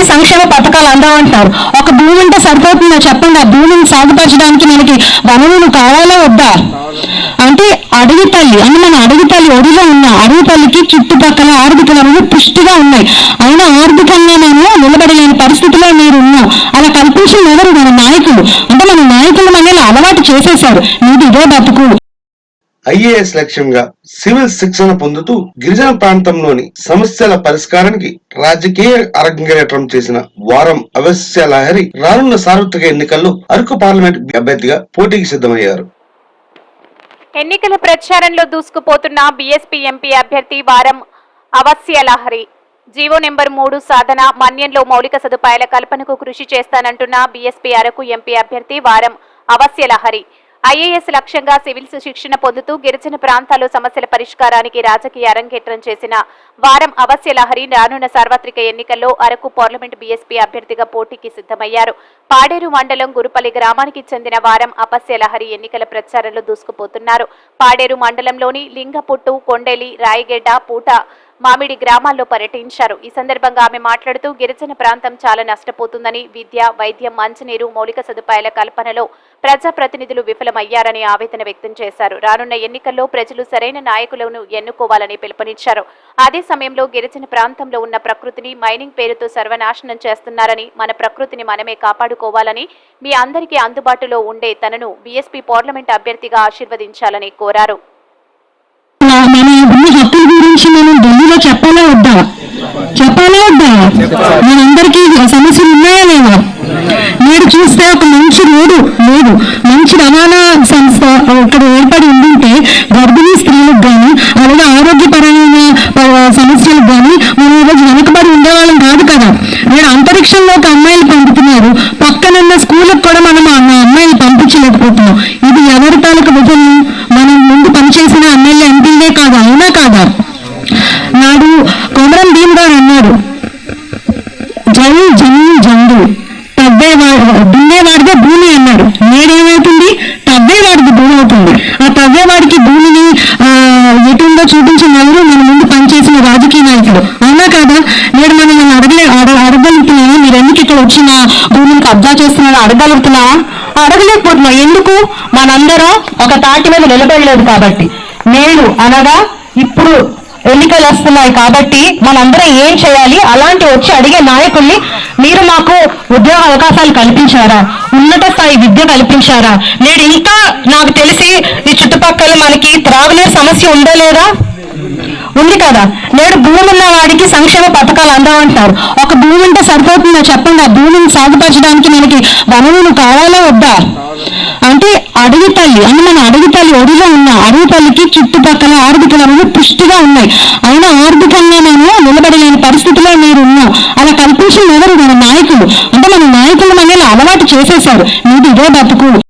వాడికి సంక్షేమ పథకాలు అందవంటారు ఒక భూమి ఉంటే సరిపోతుందా చెప్పండి. ఆ భూమిని సాగుపరచడానికి మనకి వనరులు కావాలా వద్దా? అంటే అడవి తల్లి అంటే మన అడవి తల్లి ఒడిలో ఉన్న అడవి తల్లికి చుట్టుపక్కల ఆర్థిక వనరులు పుష్టిగా ఉన్నాయి. అయినా ఆర్థికంగా మేము నిలబడలేని పరిస్థితిలో మీరు ఉన్నాం అలా కల్పించిన ఎవరు? మన నాయకులు. అంటే మన నాయకులు మనల్ని అలవాటు చేసేశారు. నీది ఇదే బతుకు. ఐఏఎస్ లక్ష్యంగా సివిల్ శిక్షణ పొందుతూ గిరిజన ప్రాంతంలోని సమస్యల పరిష్కారానికి రాజకీయ అరంగేట్రం చేసిన వారం అవశ్య లహరి రానున్న సార్వత్రిక ఎన్నికల్లో అరకు పార్లమెంట్ అభ్యర్థిగా పోటీకి సిద్ధమయ్యారు. ఎన్నికల ప్రచారంలో దూసుకుపోతున్న బీఎస్పీ ఎంపీ అభ్యర్థి వారం అవశ్య లహరి. జీవో నెంబర్ మూడు సాధన మన్యంలో మౌలిక సదుపాయాల కల్పనకు కృషి చేస్తానంటున్న బీఎస్పీ అరకు ఎంపీ అభ్యర్థి వారం అవశ్య లహరి. ఐఏఎస్ లక్ష్యంగా సివిల్స్ శిక్షణ పొందుతూ గిరిజన ప్రాంతాల్లో సమస్యల పరిష్కారానికి రాజకీయ అరంగేట్రం చేసిన వారం అవశ్య లహరి రానున్న సార్వత్రిక ఎన్నికల్లో అరకు పార్లమెంట్ బీఎస్పీ అభ్యర్థిగా పోటీకి సిద్ధమయ్యారు. పాడేరు మండలం గురుపల్లి గ్రామానికి చెందిన వారం అపస్య లహరి ఎన్నికల ప్రచారంలో దూసుకుపోతున్నారు. పాడేరు మండలంలోని లింగపుట్టు కొండెలి రాయగడ్డ పూట మామిడి గ్రామాల్లో పర్యటించారు. ఈ సందర్భంగా ఆమె మాట్లాడుతూ గిరిజన ప్రాంతం చాలా నష్టపోతుందని విద్య వైద్యం మంచినీరు మౌలిక సదుపాయాల కల్పనలో ప్రజాప్రతినిధులు విఫలమయ్యారని ఆవేదన వ్యక్తం చేశారు. రానున్న ఎన్నికల్లో ప్రజలు సరైన నాయకులను ఎన్నుకోవాలని పిలుపునిచ్చారు. అదే సమయంలో గిరిజన ప్రాంతంలో ఉన్న ప్రకృతిని మైనింగ్ పేరుతో సర్వనాశనం చేస్తున్నారని మన ప్రకృతిని మనమే కాపాడుకోవాలని మీ అందరికీ అందుబాటులో ఉండే తనను బీఎస్పీ పార్లమెంట్ అభ్యర్థిగా ఆశీర్వదించాలని కోరారు. ఢిల్లీలో చెప్పాలా వద్దా? చెప్పాలా వద్దా? మనందరికీ సమస్యలు ఉన్నాయా లేవా నేడు చూస్తే ఒక మంచి రోడ్డు లేదు మంచి రవాణా సంస్థ ఇక్కడ ఏర్పడి ఉండింటే గర్భిణీ స్త్రీలకు కానీ అలాగే ఆరోగ్యపరమైన సమస్యలకు కానీ మనం ఈరోజు వెనకబడి ఉండేవాళ్ళం కాదు కదా. నేను అంతరిక్షంలోకి అమ్మాయిలు పంపుతున్నారు. పక్కనున్న స్కూళ్ళకు కూడా మనం అమ్మాయిలు పంపించలేకపోతున్నాం. ఇది ఎవరి తాలూకు తవ్వేవాడు దున్నేవాడిదే భూమి అన్నాడు. నేడేమవుతుంది తవ్వేవాడికి భూమి అవుతుంది. ఆ తవ్వేవాడికి భూమిని ఆ, ఎటుందో చూపించిన ఎవరు మన ముందు పనిచేసిన రాజకీయ నాయకుడు అవునా కాదా? నేడు మనం నన్ను అడగలే అడ మీరు ఎందుకు ఇక్కడ వచ్చిన? భూమిని కబ్జా చేస్తున్నారో? అడగలుగుతున్నావా? అడగలేకపోతున్నాం ఎందుకు? మనందరం ఒక తాటి మీద నిలబడలేదు కాబట్టి. నేడు అనగా ఇప్పుడు ఎన్నికలు వస్తున్నాయి కాబట్టి మనందరం ఏం చేయాలి? అలాంటి వచ్చి అడిగే నాయకుల్ని మీరు మాకు ఉద్యోగ అవకాశాలు కల్పించారా? ఉన్నత స్థాయి విద్య కల్పించారా? నేడు ఇంకా నాకు తెలిసి ఈ చుట్టుపక్కల మనకి త్రాగునీరు సమస్య ఉందా లేదా? ఉంది కదా. నేడు భూమి ఉన్న వాడికి సంక్షేమ పథకాలు అందవంటారు. ఒక భూమి ఉంటే సరిపోతుందా చెప్పండి? ఆ భూమిని సాగుపరచడానికి మనకి వనరులు కావాలా వద్దా? అంటే అడవి తల్లి అని మన అడవి తల్లి ఒడిలో ఉన్న అడవి తల్లికి చుట్టుపక్కల ఆర్థిక వనరులు పుష్టిగా ఉన్నాయి. అయినా ఆర్థికంగా మేము నిలబడలేని పరిస్థితిలో మీరు ఉన్నాం. అలా కల్పించిన ఎవరు? మన నాయకులు. అంటే మన నాయకులు మనల్ని అలవాటు చేసేశారు. నీది ఇదే బతుకు.